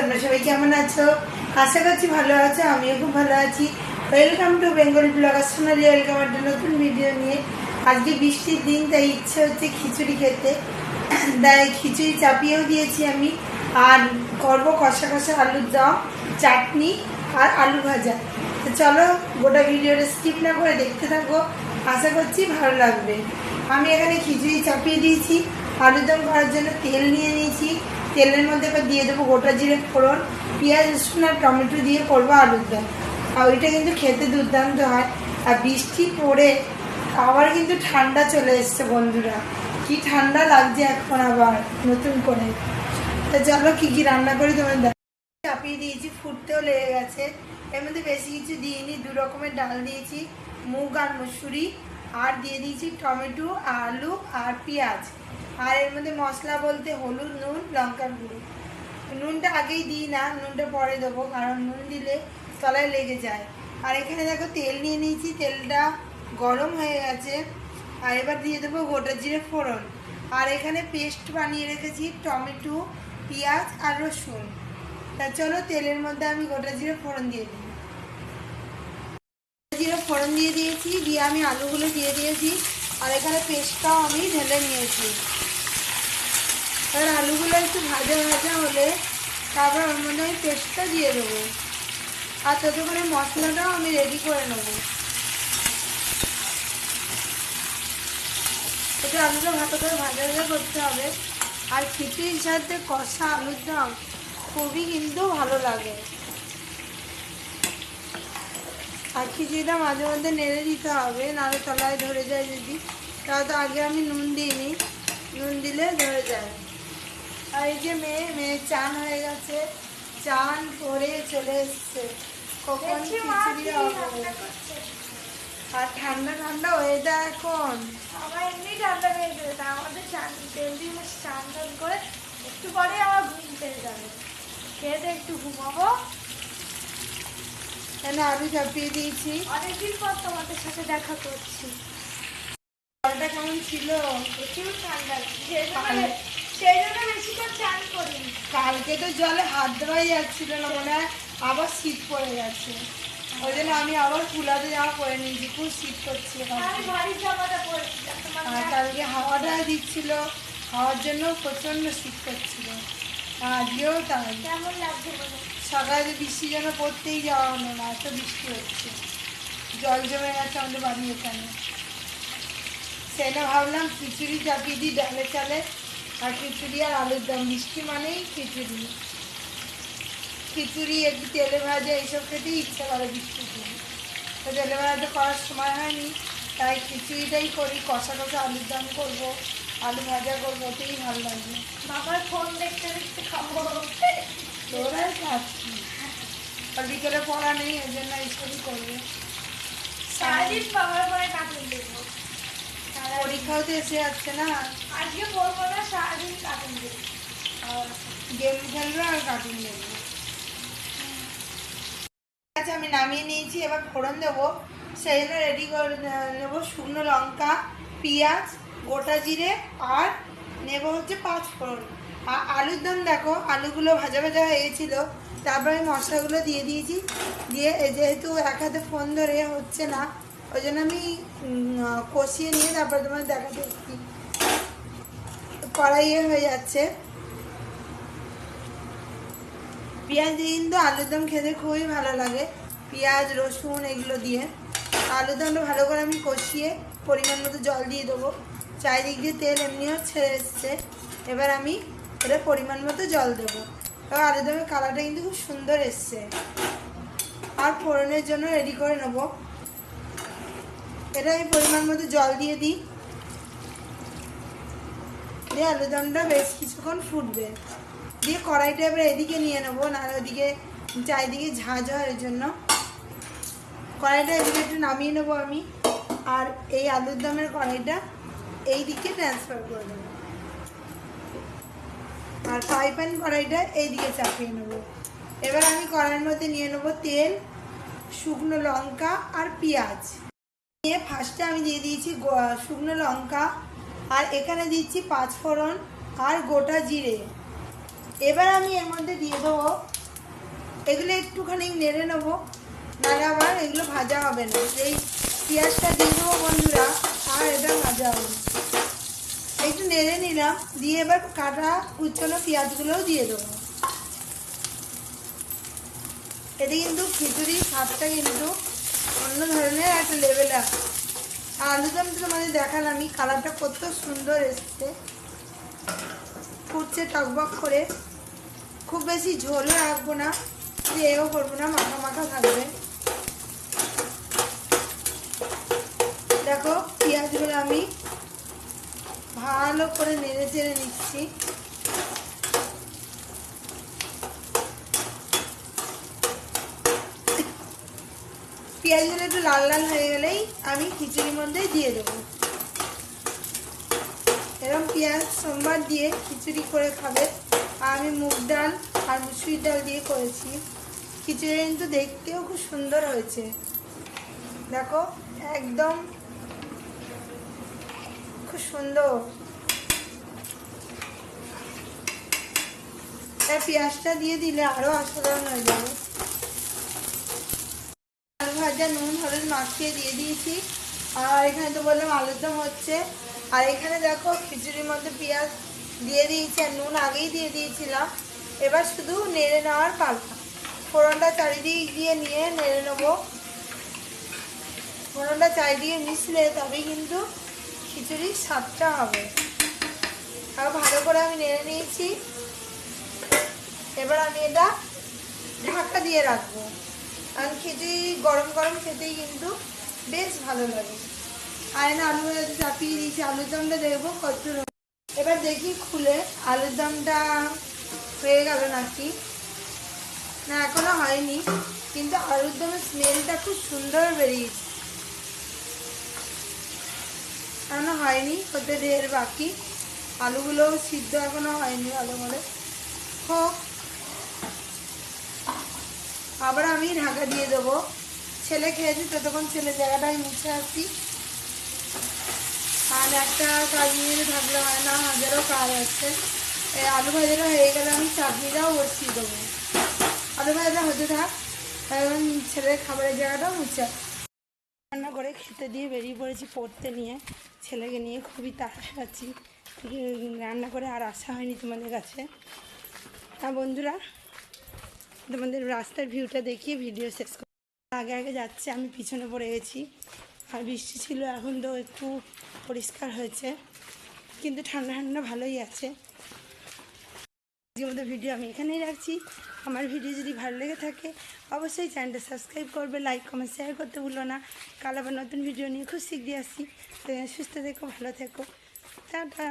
তোমরা সবাই কেমন আছো? আশা করছি ভালো আছো, আমিও খুব ভালো আছি। Welcome to Bengal blogger Sonali welcome একটা নতুন ভিডিও নিয়ে। আজকে বৃষ্টির দিন, তাই ইচ্ছে হচ্ছে খিচুড়ি খেতে। তাই খিচুড়ি চাপিয়েও দিয়েছি আমি। আর করব কষা কষা আলুর দম, চাটনি আর আলু ভাজা। তো চলো, গোটা ভিডিওটা স্কিপ না করে দেখতে থাকো। আশা করছি ভালো লাগবে। আমি এখানে খিচুড়ি চাপিয়ে দিয়েছি। আলুর দম করার জন্য তেল নিয়ে নিয়েছি। তেলের মধ্যে এবার দিয়ে দেবো গোটা জিরে ফোড়ন, পেঁয়াজ, রসুন আর টমেটো দিয়ে করব আলুর দম। আর ওইটা কিন্তু খেতে দুর্দান্ত হয়। আর বৃষ্টি পড়ে, আবার কিন্তু ঠান্ডা চলে এসছে বন্ধুরা। কি ঠান্ডা লাগছে এখন আবার নতুন করে। তা চলো কী কী রান্না করি তোমার চাপিয়ে দিয়েছি, ফুটতেও লেগে গেছে। এর মধ্যে বেশি কিছু দিইনি, দু রকমের ডাল দিয়েছি, মুগ আর মুসুরি। আর দিয়ে দিয়েছি টমেটো, আলু আর পেঁয়াজ। আর এর মধ্যে মশলা বলতে হলুদ, নুন, লঙ্কার গুঁড়ো। নুনটা আগেই দিই না, নুনটা পরে দেবো, কারণ নুন দিলে তলায় লেগে যায়। আর এখানে দেখো তেল নিয়ে নিয়েছি, তেলটা গরম হয়ে গেছে। আর এবার দিয়ে দেবো গোটা জিরে ফোড়ন। আর এখানে পেস্ট বানিয়ে রেখেছি, টমেটো, পেঁয়াজ আর রসুন। তা চলো তেলের মধ্যে আমি গোটা জিরে ফোড়ন দিয়ে দিই। জিরে ফোড়ন দিয়ে দিয়েছি, দিয়ে আমি আলুগুলো দিয়ে দিয়েছি। আর এখানে পেস্টটাও আমি ঢেলে নিয়েছি। এবার আলুগুলো একটু ভাজা ভাজা হলে তারপর ওর মধ্যে আমি পেস্টটা দিয়ে দেবো। আর ততক্ষণে মশলাটাও আমি রেডি করে নেব। এটা আলুটা ভালো করে ভাজা ভাজা করতে হবে। আর খিচুড়ির সাথে কষা আলুর দম খুবই কিন্তু ভালো লাগে। আর খিচুড়িটা মাঝে মধ্যে নেড়ে দিতে হবে নাহলে তলায় ধরে যায় যদি। তাও তো আগে আমি নুন দিইনি। নুন দিলে ধরে যায়। আর এই যে মেয়ে মেয়ে চান হয়ে গেছে। চান করে চলে এসছে। কখন খিচুড়ি হবে? আর ঠান্ডা ঠান্ডা ওয়েদার এখন। আমার এমনি ঠান্ডা হয়ে গেছে। তা আমাদের চান তেল দিয়ে চান টান করে একটু পরে আমার ঘুম পেয়ে যাবে। খেয়ে একটু ঘুমাবো। কেন আলু চাপিয়ে দিয়েছি। অনেকদিন পর তোমাদের সাথে দেখা করছি। জলটা কেমন ছিল? প্রচুর ঠান্ডা। সেই জন্য বেশি করে চান করিনি। কালকে তো জলে হাত দেওয়াই যাচ্ছিল না মনে হয় আবার শীত পড়ে গেছে। ওই জন্য আমি আবার কুলাতে জামা পরে নিয়েছি খুব শীত আমি যাতে আর কালকে হাওয়াটা দিচ্ছিল হাওয়ার জন্য প্রচণ্ড শীত করছিল। আজকেও তাই। কেমন লাগছে সকালে বৃষ্টি যেন পড়তেই যাওয়া হলো না, এত বৃষ্টি হচ্ছে। জল জমে গেছে আমাদের বাড়ি এখানে। সেটা ভাবলাম, খিচুড়ি চাপিয়ে দিই ডালে চালে, আর খিচুড়ি আর আলুর দম। বৃষ্টি মানেই খিচুড়ি। খিচুড়ি, একটু তেলে ভাজা, এইসব খেতেই ইচ্ছা করে বৃষ্টির দিন তো তেলে ভাজা করার সময় হয়নি, তাই খিচুড়িটাই করি। কষা কষা আলুর দম করব, আলু ভাজা করব, ওতেই ভালো লাগবে। বাবার ফোন দেখতে দেখতে খাব। খাচ্ছি। আর বিকেলে পড়া নেই ওই জন্য এইসবই করবে সারাদিন বাবার পরে কাটুন দেখব। পরীক্ষাও তো এসে যাচ্ছে না। আজকে না সারাদিন কাটুন দেখব গেম খেলবে আর কার্টুন দেখবে আচ্ছা আমি নামিয়ে নিয়েছি এবার ফোড়ন দেবো। সেই জন্য রেডি করে নেব শুকনো লঙ্কা পেঁয়াজ গোটা জিরে আর নেব হচ্ছে পাঁচ ফোড়ন। আলুর দম দেখো, আলুগুলো ভাজা ভাজা হয়ে গেছিল তারপরে আমি মশলাগুলো দিয়ে দিয়েছি। দিয়ে যেহেতু এক হাতে ফোন ধরে হচ্ছে না, ওই জন্য আমি কষিয়ে নিয়ে তারপরে তোমার দেখাতে কড়াইয়ে হয়ে যাচ্ছে। পেঁয়াজ দিয়ে কিন্তু আলুর দম খেতে খুবই ভালো লাগে। পেঁয়াজ, রসুন এগুলো দিয়ে। আলুর দমটা ভালো করে আমি কষিয়ে পরিমাণ মতো জল দিয়ে দেবো। চারিদিক দিয়ে তেল এমনিও ছেড়ে এসছে। এবার আমি এটা পরিমাণ মতো জল দেবো। এবার আলুর দমের কালারটা কিন্তু খুব সুন্দর এসছে। আর ফোড়নের জন্য রেডি করে নেব। এটা আমি পরিমাণ মতো জল দিয়ে দিই। দিয়ে আলুর দমটা বেশ কিছুক্ষণ ফুটবে। দিয়ে কড়াইটা এবার এদিকে নিয়ে নেব, নাহলে ওদিকে চারিদিকে ঝাঁঝ হয় এর জন্য। কড়াইটা এদিকে একটু নামিয়ে নেব আমি। আর এই আলুর দমের কড়াইটা এই দিকে ট্রান্সফার করে দেবো। আর ফ্রাই প্যান কড়াইটা এই দিকে চাপিয়ে নেব। এবার আমি কড়াইয়ের মধ্যে নিয়ে নেব তেল, শুকনো লঙ্কা আর পেঁয়াজ। নিয়ে ফার্স্টে আমি দিয়ে দিয়েছি শুকনো লঙ্কা, আর এখানে দিচ্ছি পাঁচ ফোড়ন আর গোটা জিরে। এবার আমি এর মধ্যে দিয়ে দেবো, এগুলো একটুখানি নেড়ে নেব, নাহলে আবার এগুলো ভাজা হবে না। এই পেঁয়াজটা দিয়ে দেবো বন্ধুরা আর এটা ভাজা হবে একটু নিলাম দিয়ে এবার কাটা কুচনো পেঁয়াজগুলোও দিয়ে দেবো। এতে কিন্তু খিচুড়ির স্বাদটা কিন্তু অন্য ধরনের একটা লেভেল আছে আর আলুদম তো তোমাদের দেখালামই কালারটা কত সুন্দর এসছে। ফুটছে টকবক করে। খুব বেশি ঝোলও রাখব না, এও করব না, মাখা মাখা থাকবে দেখো পেঁয়াজগুলো আমি ভালো করে নেড়ে চেড়ে নিচ্ছি। পেঁয়াজগুলো একটু লাল লাল হয়ে গেলেই আমি খিচুড়ির মধ্যে দিয়ে দেবো। এরকম পেঁয়াজ, সোমবার দিয়ে খিচুড়ি করে খাবে। আমি মুগ ডাল আর মুসুরির ডাল দিয়ে করেছি। খিচুড়ি কিন্তু দেখতেও খুব সুন্দর হয়েছে। দেখো, একদম সুন্দর। পেঁয়াজটা দিয়ে দিলে আরও অসাধারণ হয়ে যাবে। আলু ভাজা নুন, হলুদ মাখিয়ে দিয়ে দিয়েছি। আর এখানে তো বললাম আলুর দম হচ্ছে। আর এখানে দেখো খিচুড়ির মধ্যে পেঁয়াজ দিয়ে দিয়েছি আর নুন আগেই দিয়ে দিয়েছিলাম। এবার শুধু নেড়ে নেওয়ার পাল্টা। ফোড়নটা চারিদিক দিয়ে নিয়ে নেড়ে নেব। ফোড়নটা চারিদিকে মিশলে তবে কিন্তু খিচুড়ির স্বাদটা হবে। আর ভালো করে আমি নেড়ে নিয়েছি। এবার আমি এটা ঢাকা দিয়ে রাখব। কারণ খিচুড়ি গরম গরম খেতেই কিন্তু বেশ ভালো লাগে। আর এনে আলু চাপিয়ে দিয়েছি। আলুর দমটা দেখব কত এবার দেখি খুলে আলুর দমটা হয়ে গেল নাকি? না, এখনও হয়নি। কিন্তু আলুর দমের স্মেলটা খুব সুন্দর বেরিয়েছে। এখনও হয়নি হতে ঢের বাকি। আলুগুলো সিদ্ধ এখনও হয়নি ভালো করে। হোক। আবার আমি ঢাকা দিয়ে দেবো। ছেলে খেয়েছি ততক্ষণ ছেলে জায়গাটায় মুছে আসি আর একটা কাজ নিয়ে থাকলে হয় না, হাজারও কাজ আছে। এই আলু ভাজাটা হয়ে গেলে আমি চাটনিটাও বসিয়ে দেবো। আলু ভাজাটা হতে থাক। ছেলের খাবারের জায়গাটাও মুছে আসি। রান্না করে খেতে দিয়ে বেরিয়ে পড়েছি পড়তে নিয়ে। ছেলেকে নিয়ে খুবই তাড়া আছি। রান্না করে আর আসা হয়নি তোমাদের কাছে। হ্যাঁ বন্ধুরা, তোমাদের রাস্তার ভিউটা দেখিয়ে ভিডিও শেষ করি আগে আগে যাচ্ছে, আমি পিছনে পড়ে গেছি। আর বৃষ্টি ছিল, এখন তো একটু পরিষ্কার হয়েছে। কিন্তু ঠান্ডা ঠান্ডা ভালোই আছে। আজকের মতো ভিডিও আমি এখানেই রাখছি। আমার ভিডিও যদি ভালো লেগে থাকে, অবশ্যই চ্যানেলটা সাবস্ক্রাইব করবে, লাইক, কমেন্ট শেয়ার করতে ভুলো না। কাল আবার নতুন ভিডিও নিয়ে খুব শীঘ্রই আসছি। সুস্থ থেকো, ভালো থেকো। টাটা।